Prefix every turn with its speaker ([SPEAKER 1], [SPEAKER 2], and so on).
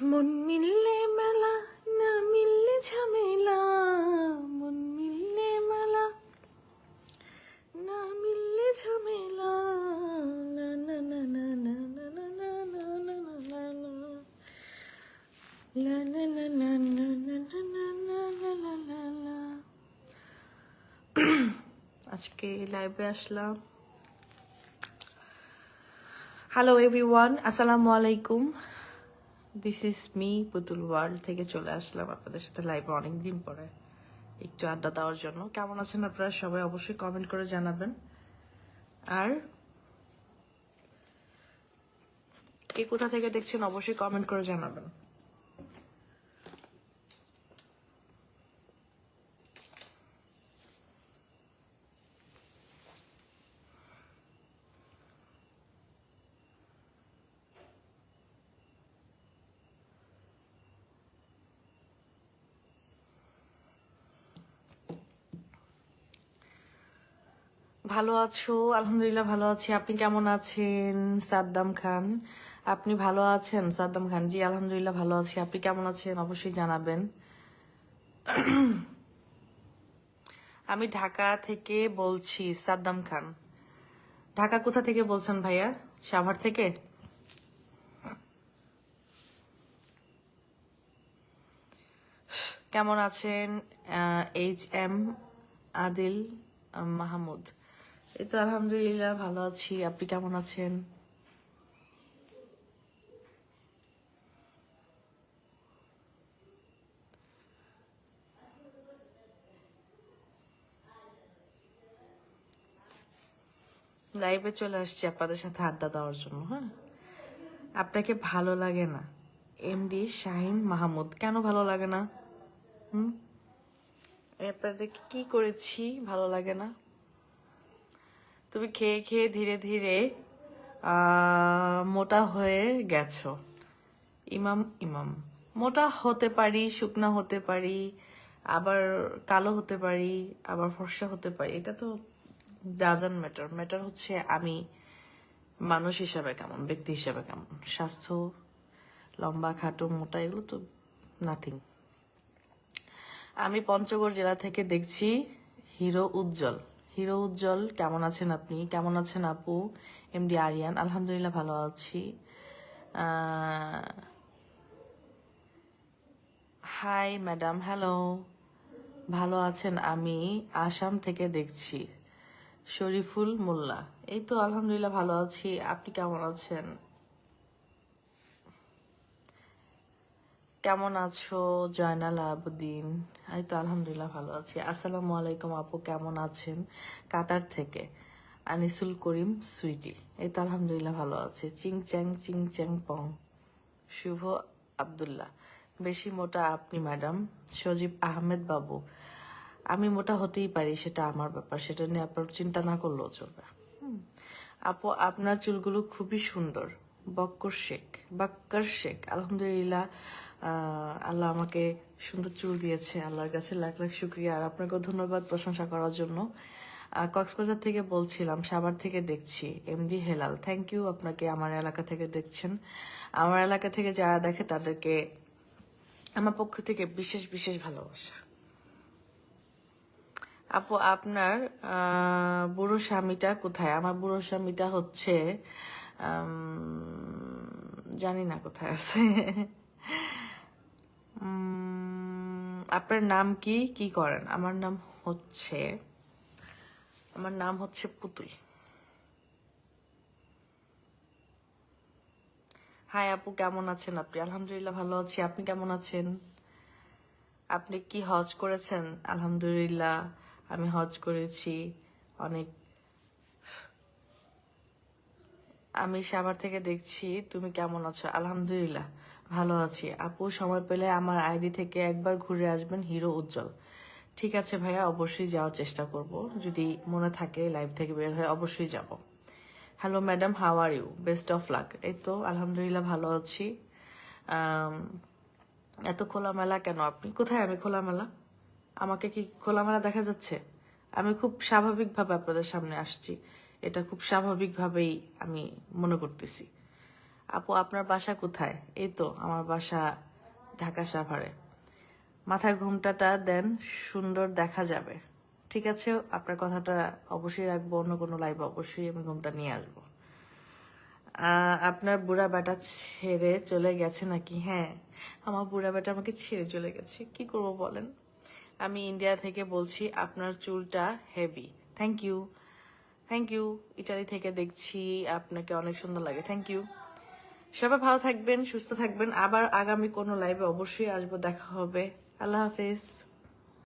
[SPEAKER 1] মন মিললে মেলা না মিললে ঝামেলা মন মিললে মেলা না মিললে ঝামেলা না না না না না না না না না না না না না la আজকে লাইভে আসলাম হ্যালো এভরিওয়ান আসসালামু আলাইকুম this is me Putul world থেকে চলে আসলাম আপনাদের সাথে লাইভে অনেকদিন পরে। একটু আড্ডা দেওয়ার জন্য। কেমন আছেন আপনারা সবাই অবশ্যই কমেন্ট করে জানাবেন। আর কে কোথা থেকে দেখছেন অবশ্যই কমেন্ট করে জানাবেন। ভালো আছো? আলহামদুলিল্লাহ ভালো আছি। আপনি কেমন আছেন? সাদ্দাম খান। আপনি ভালো আছেন? সাদ্দাম খান, জি, আলহামদুলিল্লাহ ভালো আছি। আপনি কেমন আছেন? অবশ্যই জানাবেন। আমি ঢাকা থেকে বলছি, সাদ্দাম খান। ঢাকা কোথা থেকে বলছেন ভাইয়া? সাভার থেকে? কেমন আছেন? H M Adil Mahmud. এই তো আলহামদুলিল্লাহ ভালো আছি। আপনি কেমন আছেন? লাইভে চলে আসছি আপনাদের সাথে আড্ডা দেওয়ার জন্য হ্যাঁ? আপনাকে ভালো লাগে না? এমডি শাহিন মাহমুদ, কেন ভালো লাগে না? হুম? আপনাদেরকে কি করেছি ভালো লাগে না? তুমি খেয়ে খেয়ে ধীরে ধীরে মোটা হয়ে গেছো। ইমাম ইমাম। মোটা হতে পারি, শুকনা হতে পারি, আবার কালো হতে পারি, আবার ফর্সা হতে পারি। এটা তো ডাজন ম্যাটার ম্যাটার হচ্ছে আমি মানুষ হিসাবে কেমন, ব্যক্তি হিসাবে কেমন। স্বাস্থ্য, লম্বা, খাটো, মোটা, এগুলো তো নাথিং আমি পঞ্চগড় জেলা থেকে দেখছি, হিরো উজ্জ্বল। হিরো উজ্জ্বল, কেমন আছেন আপনি? কেমন আছেন আপু? এম ডি আরিয়ান, আলহামদুলিল্লাহ ভালো আছি। Hi madam, hello. ভালো আছেন আমি, আসাম থেকে দেখছি। শরীফুল মোল্লা। এই তো আলহামদুলিল্লাহ ভালো আছি। আপনি কেমন আছেন? কেমন আছো? জয়নাল আবুদ্দিন এই তো আলহামদুলিল্লাহ ভালো আছি। আসসালামু আলাইকুম আপু, কেমন আছেন? কাতার থেকে। আনিসুল করিম, সুইটি। এই তো আলহামদুলিল্লাহ ভালো আছে। চিং চ্যাং চিং চ্যাং পং। শুভ আব্দুল্লাহ। বেশি মোটা আপনি, ম্যাডাম। সজীব আহমেদ বাবু। আমি মোটা হতেই পারি, সেটা আমার ব্যাপার। সেটা নিয়ে আপনার চিন্তা না করলেও চলবে। আপু, আপনার চুলগুলো খুবই সুন্দর। বক্কর শেখ। বাক্কর শেখ। আলহামদুলিল্লাহ। আল্লাহ আমাকে সুন্দর চুল দিয়েছে, আল্লাহর কাছে লাখ লাখ শুক্রিয়া। আর আপনাকেও ধন্যবাদ প্রশংসা করার জন্য। কক্সবাজার থেকে বলছিলাম, সাভার থেকে দেখছি, এমডি হেলাল। থ্যাংক ইউ আপনাকে আমার এলাকা থেকে দেখছেন। আমার এলাকা থেকে যারা দেখে তাদেরকে আমার পক্ষ থেকে বিশেষ বিশেষ ভালোবাসা। আপু, আপনার বুড়ো স্বামীটা কোথায়? আমার বুড়ো স্বামীটা হচ্ছে জানি না কোথায় আছে। আপনার নাম কি? কি করেন? আমার নাম হচ্ছে, আমার নাম হচ্ছে পুতুল। হাই আপু, কেমন আছেন আপনি? আলহামদুলিল্লাহ ভালো আছি। আপনি কেমন আছেন? আপনি কি হজ করেছেন? আলহামদুলিল্লাহ, আমি হজ করেছি। অনেক আমি সাভার থেকে দেখছি। তুমি কেমন আছো? আলহামদুলিল্লাহ। ভালো আছি। আপু, সময় পেলে আমার আইডি থেকে একবার ঘুরে আসবেন হিরো উজ্জ্বল। ঠিক আছে ভাইয়া, অবশ্যই যাওয়ার চেষ্টা করব। যদি মনে থাকে লাইভ থেকে বের হয়ে অবশ্যই যাব। Hello madam, how are you? Best of luck. এই তো, আলহামদুলিল্লাহ ভালো আছি। এত খোলামেলা কেন আপনি? কোথায় আমি খোলামেলা? আমাকে কি খোলামেলা দেখা যাচ্ছে? আমি খুব স্বাভাবিকভাবে আপনাদের সামনে আসছি। এটা খুব স্বাভাবিকভাবেই আমি মনে করতেছি। আপু, আপনার বাসা কোথায়? এই তো, আমার বাসা ঢাকা সাভারে। মাথায় ঘুমটাটা দেন, সুন্দর দেখা যাবে। ঠিক আছে, আপনার কথাটা অবশ্যই রাখব, অন্য কোনো লাইভ অবশ্যই আমি ঘুমটা নিয়ে আসব। আপনার বুড়া বেটা ছেড়ে চলে গেছে নাকি? হ্যাঁ আমার বুড়া বেটা আমাকে ছেড়ে চলে গেছে। কি করব বলেন? আমি ইন্ডিয়া থেকে বলছি, আপনার চুলটা heavy thank you thank you Italy থেকে দেখছি, আপনাকে অনেক সুন্দর লাগে। থ্যাংক ইউ সবাই ভালো থাকবেন, সুস্থ থাকবেন। আবার আগামী কোনো লাইভে অবশ্যই আসব, দেখা হবে। আল্লাহ হাফেজ।